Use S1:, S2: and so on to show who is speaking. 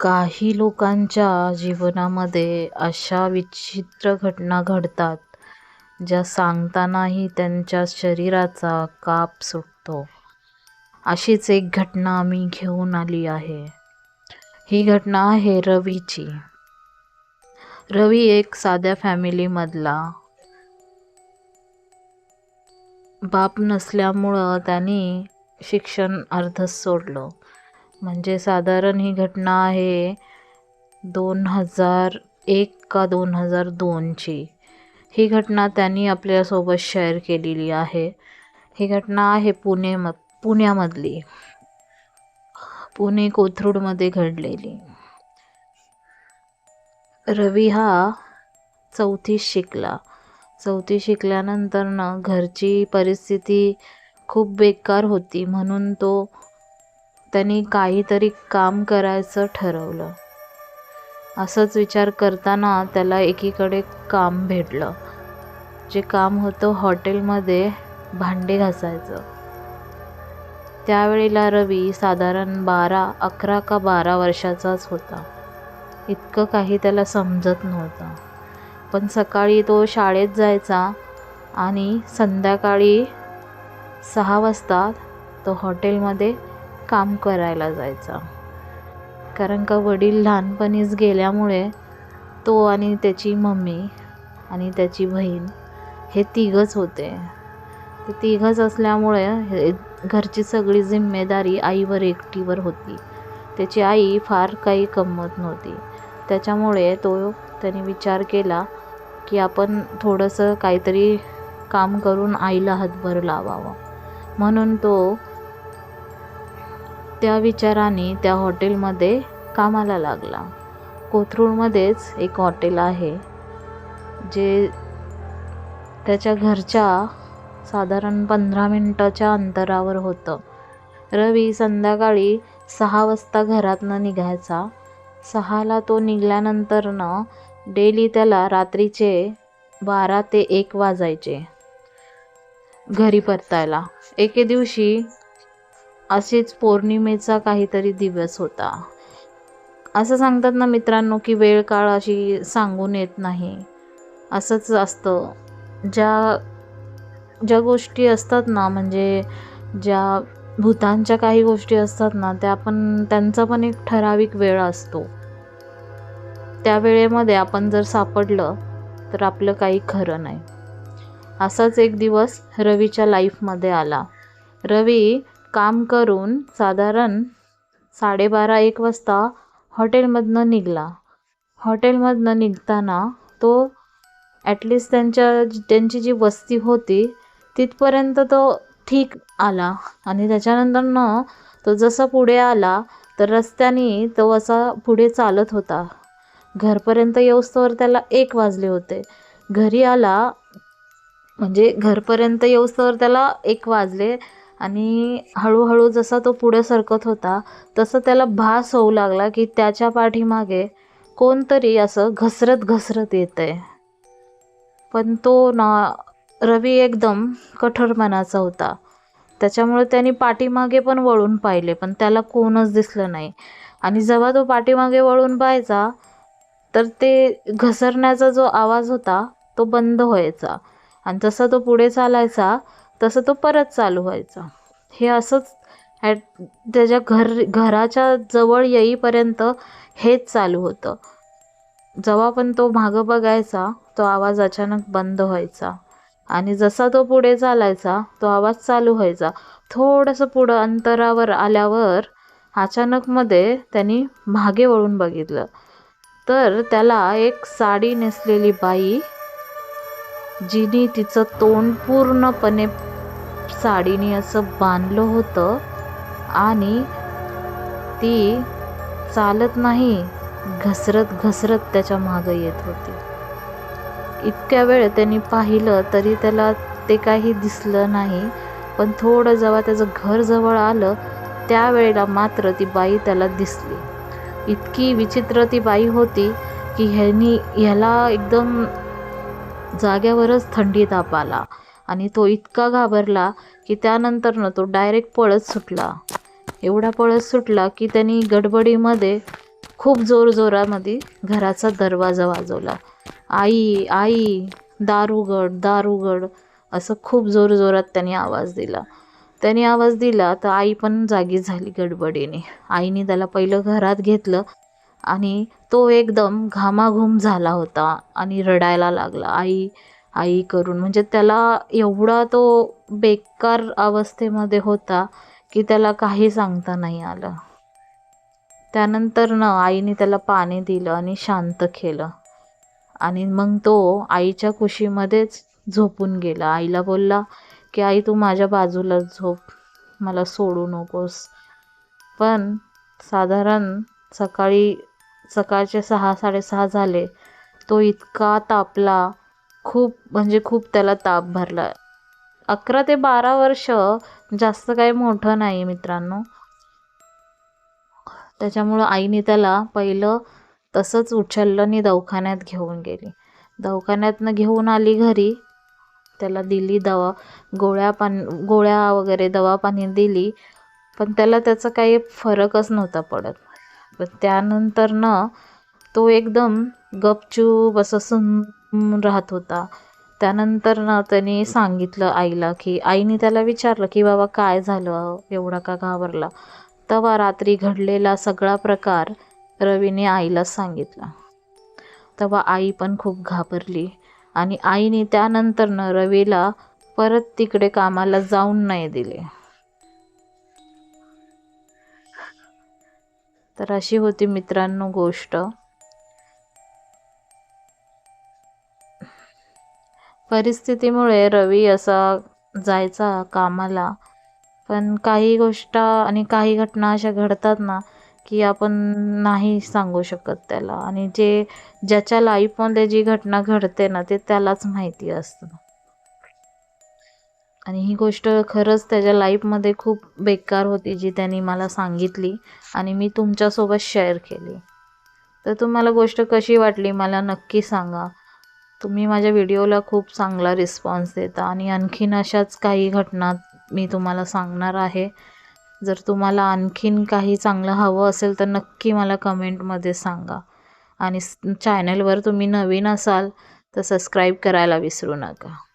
S1: काही लोकांच्या जीवनामध्ये अशा विचित्र घटना घडतात ज्या सांगतानाही त्यांच्या शरीराचा काप सुटतो. अशीच एक घटना मी घेऊन आली आहे. ही घटना आहे रवीची. रवी एक साध्या फॅमिलीमधला. बाप नसल्यामुळं त्याने शिक्षण अर्धच सोडलं. म्हणजे साधारण ही घटना आहे दोन हजार एक का दोन हजार दोनची. ही घटना त्यांनी आपल्यासोबत शेअर केलेली आहे. ही घटना आहे पुणे म पुण्यामधली. पुणे कोथरूडमध्ये घडलेली. रवी हा चौथी शिकला. चौथी शिकल्यानंतर ना घरची परिस्थिती खूप बेकार होती. म्हणून तो त्यांनी काहीतरी काम करायचं ठरवलं. असंच विचार करताना त्याला एकीकडे काम भेटलं. जे काम होतं हॉटेलमध्ये भांडे घासायचं. त्यावेळेला रवी साधारण बारा अकरा का बारा वर्षाचाच होता. इतकं काही त्याला समजत नव्हतं. पण सकाळी तो शाळेत जायचा आणि संध्याकाळी सहा वाजता तो हॉटेलमध्ये काम करायला जायचा. कारण का वडील लहानपणीच गेल्यामुळे तो आणि त्याची मम्मी आणि त्याची बहीण हे तिघंच होते. ते तिघंच असल्यामुळे हे घरची सगळी जिम्मेदारी आईवर एकटीवर होती. त्याची आई फार काही कमवत नव्हती. त्याच्यामुळे तो त्याने विचार केला की आपण थोडंसं काहीतरी काम करून आईला हातभार लावावा. म्हणून तो त्या विचाराने त्या हॉटेलमध्ये कामाला लागला. कोथरूडमध्येच एक हॉटेल आहे जे त्याच्या घरच्या साधारण पंधरा मिनटाच्या अंतरावर होतं. रवी संध्याकाळी सहा वाजता घरातनं निघायचा. सहाला तो निघाल्यानंतरनं डेली त्याला रात्रीचे बारा ते एक वाजायचे घरी परतायला. एके दिवशी असेच पौर्णिमेचा काहीतरी दिवस होता. असं सांगतात ना मित्रांनो की वेळ काळ अशी सांगून येत नाही. असंच असतं. ज्या ज्या गोष्टी असतात ना म्हणजे ज्या भूतांच्या काही गोष्टी असतात ना त्या पण त्यांचा पण एक ठराविक वेळ असतो. त्या वेळेमध्ये आपण जर सापडलं तर आपलं काही खरं नाही. असाच एक दिवस रवीच्या लाईफमध्ये आला. रवी काम करून साधारण साडेबारा एक वाजता हॉटेलमधनं निघाला. हॉटेलमधनं निघताना तो ॲटलिस्ट त्यांच्या त्यांची जी वस्ती होती तिथपर्यंत तो ठीक आला. आणि त्याच्यानंतरनं तो जसा पुढे आला तर रस्त्याने तो असा पुढे चालत होता. घरपर्यंत येऊस्तोवर त्याला एक वाजले होते. घरी आला म्हणजे घरपर्यंत येऊस्तोवर त्याला एक वाजले. आणि हळूहळू जसा तो पुढे सरकत होता तसं त्याला भास होऊ लागला की त्याच्या पाठीमागे कोणतरी असं घसरत घसरत येतं आहे पण तो ना रवी एकदम कठोर मनाचा होता. त्याच्यामुळे त्याने पाठीमागे पण वळून पाहिले पण त्याला कोणच दिसलं नाही. आणि जेव्हा तो पाठीमागे वळून पाहायचा तर ते घसरण्याचा जो आवाज होता तो बंद व्हायचा. आणि जसा तो पुढे चालायचा तसं तो परत चालू व्हायचा. हे असंच ॲट त्याच्या घर घराच्या जवळ येईपर्यंत हेच चालू होतं. जेव्हा पण तो मागं बघायचा तो आवाज अचानक बंद व्हायचा. आणि जसा तो पुढे चालायचा तो आवाज चालू व्हायचा. थोडंसं पुढं अंतरावर आल्यावर अचानकमध्ये त्यांनी मागे वळून बघितलं. तर त्याला एक साडी नेसलेली बाई जिने तिचं तोंड पूर्णपणे साडीने असं बांधलं होतं आणि ती चालत नाही घसरत घसरत त्याच्या मागं येत होती. इतक्या वेळ त्यांनी पाहिलं तरी त्याला ते काही दिसलं नाही पण थोडं जेव्हा त्याचं घर जवळ आलं त्यावेळेला मात्र ती बाई त्याला दिसली. इतकी विचित्र ती बाई होती की ह्यानी ह्याला एकदम जाग्यावरच थंडी ताप आला आणि तो इतका घाबरला की त्यानंतरनं तो डायरेक्ट पळत सुटला. एवढा पळत सुटला की त्यांनी गडबडीमध्ये खूप जोरजोरामध्ये घराचा दरवाजा वाजवला. आई आई दार उघड दार उघड असं खूप जोरजोरात त्यांनी आवाज दिला. त्याने आवाज दिला तर आई पण जागी झाली गडबडीने. आईने त्याला पहिलं घरात घेतलं आणि तो एकदम घामाघूम झाला होता आणि रडायला लागला. आई आई करून म्हणजे त्याला एवढा तो बेकार अवस्थेमध्ये होता की त्याला काही सांगता नाही आलं. त्यानंतर ना आईने त्याला पाणी दिलं आणि शांत केलं. आणि मग तो आईच्या कुशीमध्येच झोपून गेला. आईला बोलला की आई तू माझ्या बाजूला झोप. मला सोडू नकोस. पण साधारण सकाळी सकाळचे सहा साडेसहा झाले. तो इतका तापला. खूप म्हणजे खूप त्याला ताप भरला. अकरा ते बारा वर्ष जास्त काही मोठं नाही मित्रांनो. त्याच्यामुळं आईने त्याला पहिलं तसंच उचललं आणि दवाखान्यात घेऊन गेली. दवाखान्यातनं घेऊन आली घरी. त्याला दिली दवा गोळ्या पान गोळ्या वगैरे दवा पाणी दिली. पण त्याला त्याचा काही फरकच नव्हता पडत. पण त्यानंतर ना तो एकदम गपचूप असं सुन राहत होता. त्यानंतर ना त्याने सांगितलं आईला की आईने त्याला विचारलं की बाबा काय झालं? एवढा का घाबरला? तेव्हा रात्री घडलेला सगळा प्रकार रवीने आईला सांगितला. तेव्हा आई पण खूप घाबरली आणि आईने त्यानंतरनं रवीला परत तिकडे कामाला जाऊन नाही दिले. तर अशी होती मित्रांनो गोष्ट. परिस्थितीमुळे रवी असा जायचा कामाला. पण काही गोष्ट आणि काही घटना अशा घडतात ना की आपण नाही सांगू शकत त्याला. आणि जे ज्याच्या लाईफमध्ये जी घटना घडते ना ते त्यालाच माहिती असतं. आणि ही गोष्ट खरंच त्याच्या लाईफमध्ये खूप बेकार होती जी त्यांनी मला सांगितली आणि मी तुमच्यासोबत शेअर केली. तर तुम्हाला गोष्ट कशी वाटली मला नक्की सांगा. तुम्ही माझ्या व्हिडिओला खूप चांगला रिस्पॉन्स देता आणि आणखीन अशाच काही घटना मी तुम्हाला सांगणार आहे. जर तुम्हाला आणखीन काही चांगलं हवं असेल तर नक्की मला कमेंटमध्ये सांगा. आणि चॅनलवर तुम्ही नवीन असाल तर सबस्क्राईब करायला विसरू नका.